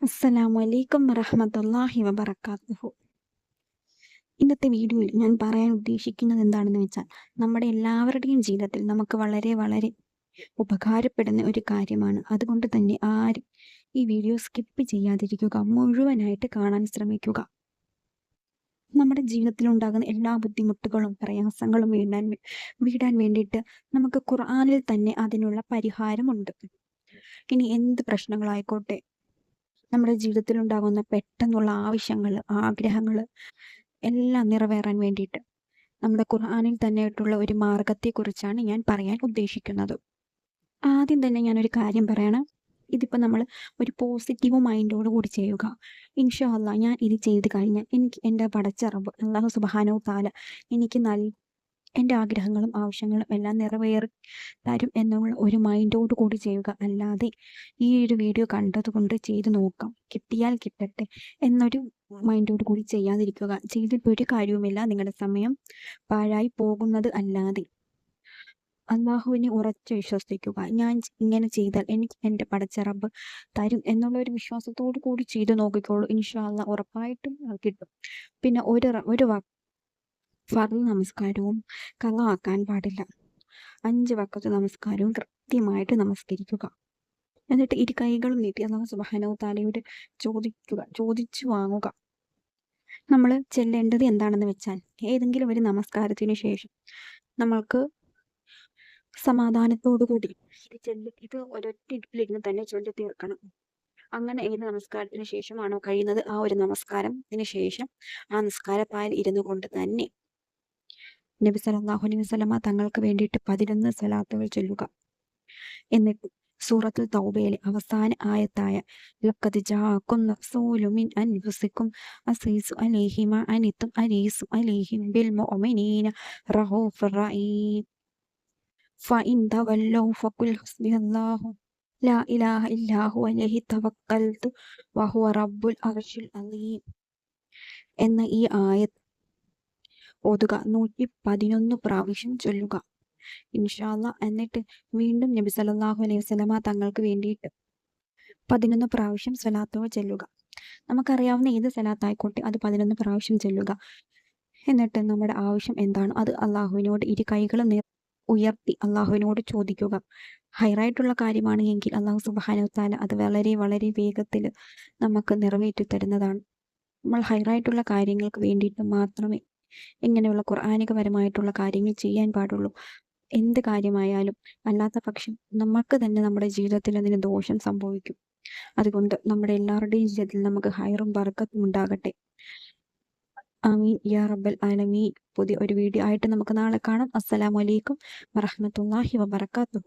അസ്സലാമു അലൈക്കും വറഹമത്തല്ലാഹി വബർക്കാത്തുഹു ഇന്നത്തെ വീഡിയോയിൽ ഞാൻ പറയാൻ ഉദ്ദേശിക്കുന്നത് എന്താണെന്ന് വെച്ചാൽ നമ്മുടെ എല്ലാവരുടെയും ജീവിതത്തിൽ നമുക്ക് വളരെ വളരെ ഉപകാരപ്പെടുന്ന ഒരു കാര്യമാണ്. അതുകൊണ്ട് തന്നെ ആരും ഈ വീഡിയോ സ്കിപ്പ് ചെയ്യാതിരിക്കുക മുഴുവനായിട്ട് കാണാൻ ശ്രമിക്കുക. നമ്മുടെ ജീവിതത്തിൽ ഉണ്ടാകുന്ന എല്ലാ ബുദ്ധിമുട്ടുകളും പ്രയാസങ്ങളും വീടാൻ വീടാൻ വേണ്ടിയിട്ട് നമുക്ക് ഖുർആാനിൽ തന്നെ അതിനുള്ള പരിഹാരമുണ്ട്. ഇനി എന്ത് പ്രശ്നങ്ങളായിക്കോട്ടെ? നമ്മുടെ ജീവിതത്തിൽ ഉണ്ടാകുന്ന പെട്ടെന്നുള്ള ആവശ്യങ്ങൾ ആഗ്രഹങ്ങൾ എല്ലാം നിറവേറാൻ വേണ്ടിയിട്ട് നമ്മുടെ ഖുർആാനിൽ തന്നെയായിട്ടുള്ള ഒരു മാർഗത്തെക്കുറിച്ചാണ് ഞാൻ പറയാൻ ഉദ്ദേശിക്കുന്നത്. ആദ്യം തന്നെ ഞാനൊരു കാര്യം പറയണം. ഇതിപ്പോൾ നമ്മൾ ഒരു പോസിറ്റീവ് മൈൻഡോട് കൂടി ചെയ്യുക. ഇൻഷാ അല്ല ഞാൻ ഇത് ചെയ്ത് കഴിഞ്ഞാൽ എനിക്ക് എന്റെ പടച്ചറബ് അള്ളാഹു സുബാനോ താല എനിക്ക് നല്ല എന്റെ ആഗ്രഹങ്ങളും ആവശ്യങ്ങളും എല്ലാം നിറവേറി തരും എന്നുള്ള ഒരു മൈൻഡോട് കൂടി ചെയ്യുക. അല്ലാതെ ഈ ഒരു വീഡിയോ കണ്ടതുകൊണ്ട് ചെയ്ത് നോക്കാം. കിട്ടിയാൽ കിട്ടട്ടെ എന്നൊരു മൈൻഡോട് കൂടി ചെയ്യാതിരിക്കുക. ചെയ്തിട്ട് ഒരു കാര്യവുമില്ല. നിങ്ങളുടെ സമയം പാഴായി പോകുന്നത് അല്ലാതെ. അള്ളാഹുവിനെ ഉറച്ച് വിശ്വസിക്കുക. ഞാൻ ഇങ്ങനെ ചെയ്താൽ എനിക്ക് എന്റെ പടച്ചറബ് തരും എന്നുള്ള ഒരു വിശ്വാസത്തോടു കൂടി ചെയ്തു നോക്കിക്കോളൂ. ഇൻഷാ അള്ളാ ഉറപ്പായിട്ടും കിട്ടും. പിന്നെ ഒരു ഒരു ഫർദ് നമസ്കാരവും കളാക്കാൻ പാടില്ല. അഞ്ച് വക്കത്ത് നമസ്കാരവും കൃത്യമായിട്ട് നമസ്കരിക്കുക. എന്നിട്ട് ഇരു കൈകളും നീട്ടി അള്ളാഹു സുബാനോ താലയോട് ചോദിക്കുക ചോദിച്ചു വാങ്ങുക. നമ്മൾ ചെല്ലേണ്ടത് എന്താണെന്ന് വെച്ചാൽ ഏതെങ്കിലും ഒരു നമസ്കാരത്തിന് ശേഷം നമ്മൾക്ക് സമാധാനത്തോടു കൂടി ഇത് ചെല്ലി ഇത് ഒരൊറ്റ ഇടുപ്പിലിരുന്ന് തന്നെ ചൊല്ലി തീർക്കണം. അങ്ങനെ ഏത് നമസ്കാരത്തിന് ശേഷമാണോ കഴിയുന്നത് ആ ഒരു നമസ്കാരത്തിന് ശേഷം ആ നിസ്കാരപ്പായൽ ഇരുന്നു കൊണ്ട് തന്നെ നബി സല്ലല്ലാഹു അലൈഹി വസ്ലമ തങ്ങൾക്ക് വേണ്ടിയിട്ട് പതിനൊന്ന് സലാത്തുകൾ ചൊല്ലുക. എന്നിട്ട് സൂറത്തുൽ തൗബയിലെ അവസാന ആയത്തായ അലൈഹി ബിൽ മുഅ്മിനീന റഹൂഫുർ ഫഖുൽ ലാ ഇലാഹ റബ്ബുൽ അർശിൽ എന്ന ഈ ആയത്ത് ഓതുക. നൂറ്റി പതിനൊന്ന് പ്രാവശ്യം ചൊല്ലുക. ഇൻഷാല്ല എന്നിട്ട് വീണ്ടും നബി സല്ലാഹു അലൈഹി വസ്ലമ തങ്ങൾക്ക് വേണ്ടിയിട്ട് പതിനൊന്ന് പ്രാവശ്യം സ്വലാത്തോ ചെല്ലുക. നമുക്കറിയാവുന്ന ഏത് സ്വലാത്തായിക്കോട്ടെ അത് പതിനൊന്ന് പ്രാവശ്യം ചെല്ലുക. എന്നിട്ട് നമ്മുടെ ആവശ്യം എന്താണ്? അത് അള്ളാഹുവിനോട് ഇരു കൈകളും ഉയർത്തി അള്ളാഹുവിനോട് ചോദിക്കുക. ഹൈറായിട്ടുള്ള കാര്യമാണ് എങ്കിൽ അള്ളാഹു സുബാനുത്താല അത് വളരെ വളരെ വേഗത്തിൽ നമുക്ക് നിറവേറ്റി തരുന്നതാണ് നമ്മൾ ഹൈറായിട്ടുള്ള കാര്യങ്ങൾക്ക് വേണ്ടിയിട്ട് മാത്രമേ ഇങ്ങനെയുള്ള ഖുർആാനികപരമായിട്ടുള്ള കാര്യങ്ങൾ ചെയ്യാൻ പാടുള്ളൂ. എന്ത് കാര്യമായാലും അല്ലാത്ത പക്ഷം നമുക്ക് തന്നെ നമ്മുടെ ജീവിതത്തിൽ അതിന് ദോഷം സംഭവിക്കും. അതുകൊണ്ട് നമ്മുടെ എല്ലാവരുടെയും ജീവിതത്തിൽ നമുക്ക് ഹൈറും ബർക്കത്തും ഉണ്ടാകട്ടെ. ആമീൻ. യാ റബ്ബൽ ആലമീൻ. പുതിയ ഒരു വീഡിയോ ആയിട്ട് നമുക്ക് നാളെ കാണാം. അസ്സലാമലൈക്കും വറഹമത്തല്ലാഹി വബർക്കാത്തു